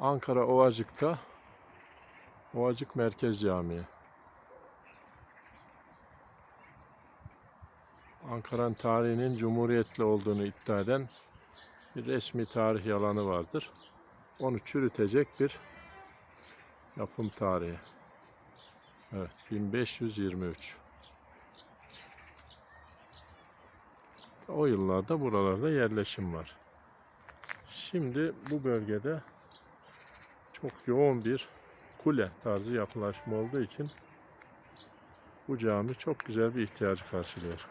Ankara Ovacık'ta Ovacık Merkez Camii. Ankara'nın tarihinin cumhuriyetli olduğunu iddia eden bir resmi tarih yalanı vardır. Onu çürütecek bir yapım tarihi. Evet, 1523. O yıllarda buralarda yerleşim var. Şimdi bu bölgede çok yoğun bir kule tarzı yapılaşma olduğu için bu cami çok güzel bir ihtiyacı karşılıyor.